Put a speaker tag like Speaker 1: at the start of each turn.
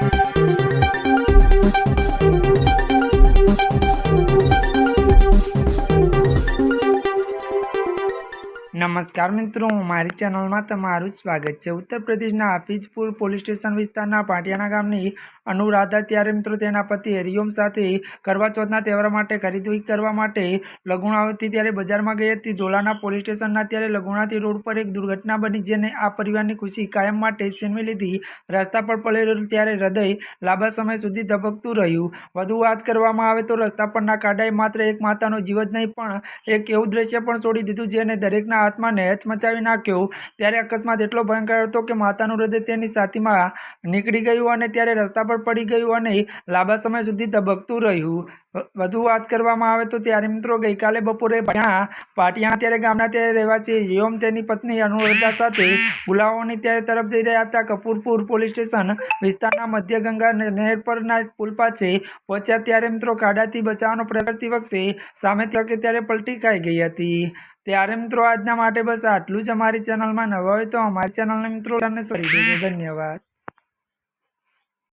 Speaker 1: Thank you. નમસ્કાર મિત્રો, મારી ચેનલમાં તમારું સ્વાગત છે. ઉત્તર પ્રદેશના હાફિજપુર પોલીસ સ્ટેશન વિસ્તારના પાટિયાણા ગામની અનુરાધા ત્યારે મિત્રો તેના પતિ હરિઓમ સાથે કરવા ચોથના તહેવાર માટે ખરીદી કરવા માટે લગુણાવતી ત્યારે બજારમાં ગઈ હતી. ધોલાના પોલીસ સ્ટેશનના ત્યારે લગુણાથી રોડ પર એક દુર્ઘટના બની જેને આ પરિવારની ખુશી કાયમ માટે છીનવી લીધી. રસ્તા પર પડેલું ત્યારે હૃદય લાંબા સમય સુધી ધબકતું રહ્યું. વધુ વાત કરવામાં આવે તો રસ્તા પરના કાડાએ માત્ર એક માતાનો જીવ જ નહીં પણ એક એવું દ્રશ્ય પણ છોડી દીધું જેને દરેકના હાથમાં નહેચ મચાવી નાખ્યો. ત્યારે અકસ્માત એટલો ભયંકર હતો કે માતાનું હૃદય તેની છાતીમાં નીકળી ગયું અને ત્યારે રસ્તા પર પડી ગયું અને લાંબા સમય સુધી ધબકતું રહ્યું. વધુ વાત કરવામાં આવે તો ત્યારે મિત્રો ગઈકાલે બપોરે પાટિયાણા પાટિયાણા ત્યારે ગામના ત્યારે રહેવાસી યોમ તેની પત્ની અનુરાધા સાથે પુલાવોની ત્યારે તરફ જઈ રહ્યા હતા. કપૂરપુર પોલીસ સ્ટેશન વિસ્તારના મધ્ય ગંગા નહેર પરના પુલ પાસે પહોંચ્યા ત્યારે મિત્રો કાઢાથી બચાવવાનો પ્રયાસ કરતી વખતે સામે ત્યારે પલટી ખાઈ ગઈ હતી. ત્યારે મિત્રો આજના માટે બસ આટલું જ અમારી ચેનલમાં નવા હોય તો અમારી ચેનલને મિત્રો તમને કરી દેજો ધન્યવાદ.